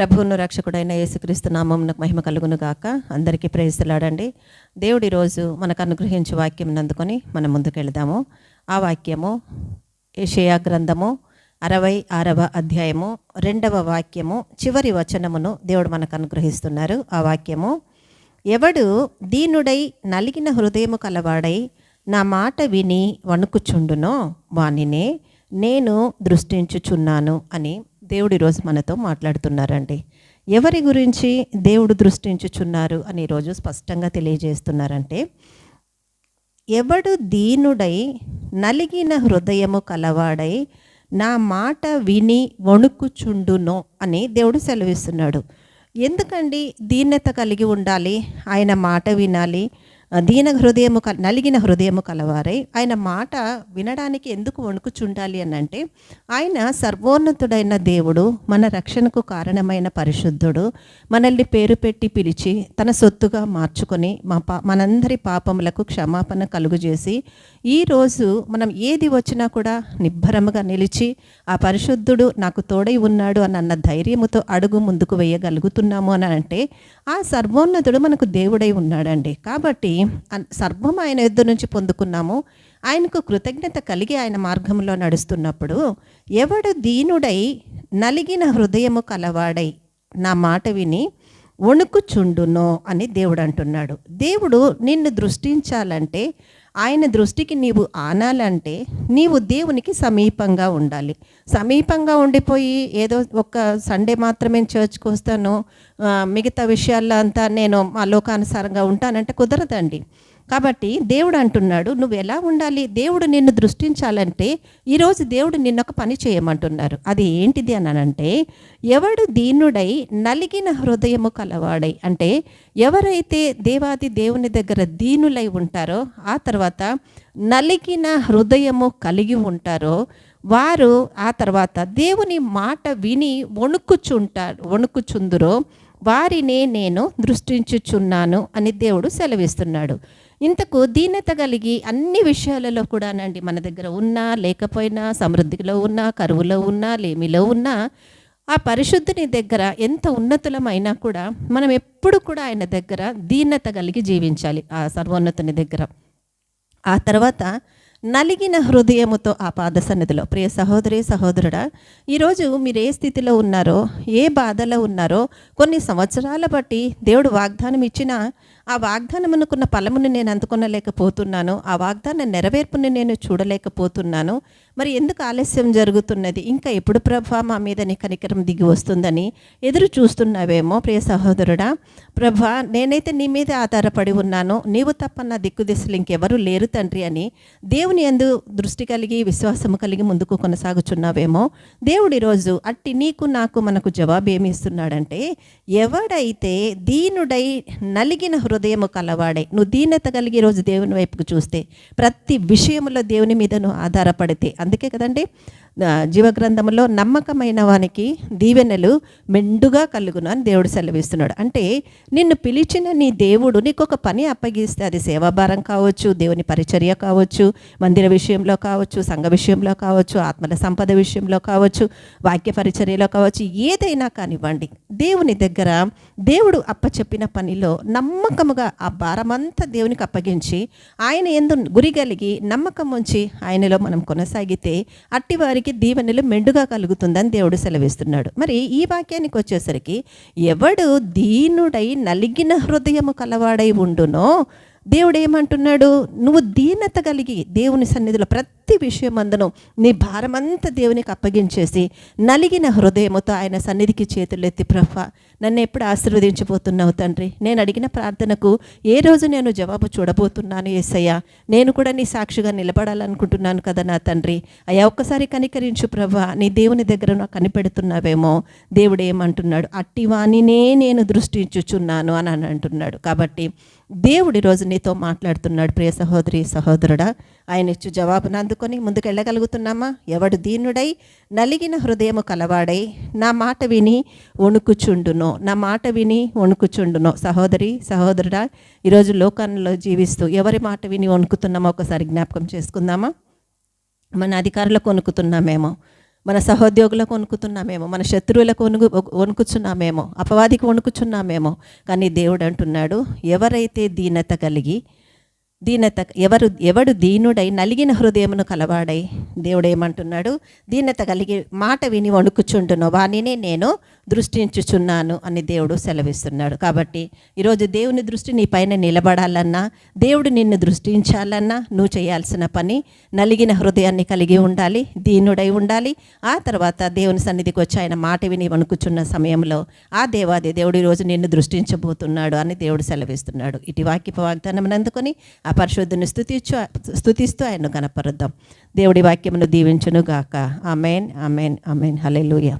ప్రభువును రక్షకుడైన యేసుక్రీస్తు నామమునకు మహిమ కలుగును గాక. అందరికీ ప్రేస్తలాడండి దేవుడి రోజు మనకు అనుగ్రహించే వాక్యం నందుకొని మనం ముందుకెళ్దాము. ఆ వాక్యము ఏషయా గ్రంథము అరవై ఆరవ అధ్యాయము రెండవ వాక్యము చివరి వచనమును దేవుడు మనకు అనుగ్రహిస్తున్నారు. ఆ వాక్యము ఎవడు దీనుడై నలిగిన హృదయము కలవాడై నా మాట విని వణుకుచుండునో వానినే నేను దృష్టించుచున్నాను అని. దేవుడు ఈరోజు మనతో మాట్లాడుతున్నారండి. ఎవరి గురించి దేవుడు దృష్టించుచున్నారు అని ఈరోజు స్పష్టంగా తెలియజేస్తున్నారంటే ఎవడు దీనుడై నలిగిన హృదయము కలవాడై నా మాట విని వణుకుచుండునో అని దేవుడు సెలవిస్తున్నాడు. ఎందుకండి దీన్యత కలిగి ఉండాలి? ఆయన మాట వినాలి? దీన హృదయము కల నలిగిన హృదయము కలవారై ఆయన మాట వినడానికి ఎందుకు వణుకుచుండాలి అని అంటే ఆయన సర్వోన్నతుడైన దేవుడు మన రక్షణకు కారణమైన పరిశుద్ధుడు మనల్ని పేరు పెట్టి పిలిచి తన సొత్తుగా మార్చుకొని మా పా మనందరి పాపములకు క్షమాపణ కలుగుజేసి ఈరోజు మనం ఏది వచ్చినా కూడా నిబ్బరముగా నిలిచి ఆ పరిశుద్ధుడు నాకు తోడై ఉన్నాడు అని అన్న ధైర్యముతో అడుగు ముందుకు వేయగలుగుతున్నాము అని అంటే ఆ సర్వోన్నతుడు మనకు దేవుడై ఉన్నాడండి. కాబట్టి అన్- సర్వం ఆయన యుద్ధ నుంచి పొందుకున్నాము. ఆయనకు కృతజ్ఞత కలిగి ఆయన మార్గంలో నడుస్తున్నప్పుడు ఎవడు దీనుడై నలిగిన హృదయము కలవాడై నా మాట విని వణుకుచుండునో అని దేవుడు అంటున్నాడు. దేవుడు నిన్ను దృష్టించాలంటే ఆయన దృష్టికి నీవు ఆనాలంటే నీవు దేవునికి సమీపంగా ఉండాలి. సమీపంగా ఉండిపోయి ఏదో ఒక సండే మాత్రమే చర్చ్కి వస్తాను మిగతా విషయాల్లో అంతా నేను మా లోకానుసారంగా ఉంటానంటే కుదరదండి. కాబట్టి దేవుడు అంటున్నాడు నువ్వు ఎలా ఉండాలి? దేవుడు నిన్ను దృష్టించాలంటే ఈరోజు దేవుడు నిన్న ఒక పని చేయమంటున్నారు. అది ఏంటిది అని అంటే ఎవడు దీనుడై నలిగిన హృదయము కలవాడై అంటే ఎవరైతే దేవాది దేవుని దగ్గర దీనులై ఉంటారో ఆ తర్వాత నలిగిన హృదయము కలిగి ఉంటారో వారు ఆ తర్వాత దేవుని మాట విని వణుకుచుంటారు వణుకుచుందురో వారినే నేను దృష్టించుచున్నాను అని దేవుడు సెలవిస్తున్నాడు. ఇంతకు దీనత కలిగి అన్ని విషయాలలో కూడానండి మన దగ్గర ఉన్నా లేకపోయినా సమృద్ధిలో ఉన్నా కరువులో ఉన్నా లేమిలో ఉన్నా ఆ పరిశుద్ధుని దగ్గర ఎంత ఉన్నతులమైనా కూడా మనం ఎప్పుడు కూడా ఆయన దగ్గర దీనత కలిగి జీవించాలి ఆ సర్వోన్నతుని దగ్గర. ఆ తర్వాత నలిగిన హృదయముతో ఆ పాద సన్నిధిలో. ప్రియ సహోదరి సహోదరుడా ఈరోజు మీరు ఏ స్థితిలో ఉన్నారో ఏ బాధలో ఉన్నారో కొన్ని సంవత్సరాల బట్టి దేవుడు వాగ్దానం ఇచ్చినా ఆ వాగ్దానమునుకున్న ఫలమును నేను అందుకొనలేకపోతున్నాను ఆ వాగ్దాన నెరవేర్పుని నేను చూడలేకపోతున్నాను మరి ఎందుకు ఆలస్యం జరుగుతున్నది? ఇంకా ఎప్పుడు ప్రభా మా మీద నీ కనికరం దిగి వస్తుందని ఎదురు చూస్తున్నావేమో ప్రియ సహోదరుడా. ప్రభా నేనైతే నీ మీద ఆధారపడి ఉన్నాను. నీవు తప్ప నా దిక్కు దిశలు ఇంకెవరు లేరు తండ్రి అని దేవుని ఎందు దృష్టి కలిగి విశ్వాసము కలిగి ముందుకు కొనసాగుచున్నావేమో. దేవుడు ఈరోజు అట్టి నీకు నాకు మనకు జవాబు ఏమి ఇస్తున్నాడంటే ఎవడైతే దీనుడై నలిగిన హృదయము కలవాడై నువ్వు దీనత కలిగి ఈరోజు దేవుని వైపుకు చూస్తే ప్రతి విషయంలో దేవుని మీద నువ్వు ఆధారపడితే అందుకే కదండి జీవగ్రంథంలో నమ్మకమైన వానికి దీవెనలు మెండుగా కలుగును అని దేవుడు సెలవిస్తున్నాడు. అంటే నిన్ను పిలిచిన నీ దేవుడు నీకు ఒక పని అప్పగిస్తే అది సేవాభారం కావచ్చు దేవుని పరిచర్య కావచ్చు మందిర విషయంలో కావచ్చు సంఘ విషయంలో కావచ్చు ఆత్మల సంపద విషయంలో కావచ్చు వాక్య పరిచర్యలో కావచ్చు ఏదైనా కానివ్వండి. దేవుని దగ్గర దేవుడు అప్పచెప్పిన పనిలో నమ్మకముగా ఆ భారమంతా దేవునికి అప్పగించి ఆయన ఎందు గురి కలిగి నమ్మకం ఉంచి ఆయనలో మనం కొనసాగితే అట్టి వారికి దీవెనలు మెండుగా కలుగుతుందని దేవుడు సెలవిస్తున్నాడు. మరి ఈ వాక్యానికి వచ్చేసరికి ఎవడు దీనుడై నలిగిన హృదయము కలవాడై ఉండునో దేవుడు ఏమంటున్నాడు నువ్వు దీనత కలిగి దేవుని సన్నిధిలో ప్రతి విషయం అందును నీ భారమంతా దేవునికి అప్పగించేసి నలిగిన హృదయముతో ఆయన సన్నిధికి చేతులెత్తి ప్రభ నన్ను ఎప్పుడు ఆశీర్వదించిపోతున్నావు తండ్రి? నేను అడిగిన ప్రార్థనకు ఏ రోజు నేను జవాబు చూడబోతున్నాను ఏసయ్య? నేను కూడా నీ సాక్షిగా నిలబడాలనుకుంటున్నాను కదా నా తండ్రి? అయ్యా ఒక్కసారి కనికరించు ప్రభా నీ దేవుని దగ్గర నాకు కనిపెడుతున్నావేమో? దేవుడు ఏమంటున్నాడు అట్టివాణినే నేను దృష్టించుచున్నాను అని అని అంటున్నాడు. కాబట్టి దేవుడి రోజు నీతో మాట్లాడుతున్నాడు ప్రియ సహోదరి సహోదరుడా. ఆయన ఇచ్చు జవాబును అందుకొని ముందుకు వెళ్ళగలుగుతున్నామా? ఎవడు దీనుడై నలిగిన హృదయము కలవాడై నా మాట విని వణుకుచుండునో నా మాట విని వణుకుచుండునో. సహోదరి సహోదరుడా ఈరోజు లోకంలో జీవిస్తూ ఎవరి మాట విని వణుకుతున్నామో ఒకసారి జ్ఞాపకం చేసుకుందామా? మన అధికారులకు వణుకుతున్నామేమో. మన సహోద్యోగులకు వణుకుతున్నామేమో మన శత్రువులకు వణుకు వణుకుచున్నామేమో అపవాదికి వణుకుచున్నామేమో కానీ దేవుడు అంటున్నాడు ఎవరైతే దీనత కలిగి దీనత ఎవరు ఎవడు దీనుడై నలిగిన హృదయమును కలవాడై దేవుడు ఏమంటున్నాడు దీనత కలిగి మాట విని వణుకుచుంటున్నావు వానినే నేను దృష్టించుచున్నాను అని దేవుడు సెలవిస్తున్నాడు. కాబట్టి ఈరోజు దేవుని దృష్టి నీ పైన నిలబడాలన్నా దేవుడు నిన్ను దృష్టించాలన్నా నువ్వు చేయాల్సిన పని నలిగిన హృదయాన్ని కలిగి ఉండాలి దీనుడై ఉండాలి. ఆ తర్వాత దేవుని సన్నిధికి వచ్చి ఆయన మాట విని వణుకుచున్న సమయంలో ఆ దేవాది దేవుడు ఈరోజు నిన్ను దృష్టించబోతున్నాడు అని దేవుడు సెలవిస్తున్నాడు. ఇటు వాక్య వాగ్దానం అందుకొని ఆ పరిశుద్ధుని స్థుతించు స్థుతిస్తూ ఆయన్ను కనపరుద్దాం దేవుడి వాక్యమును దీవించును గాక ఆమెన్ ఆమెన్ ఆమెన్. హలెలూయా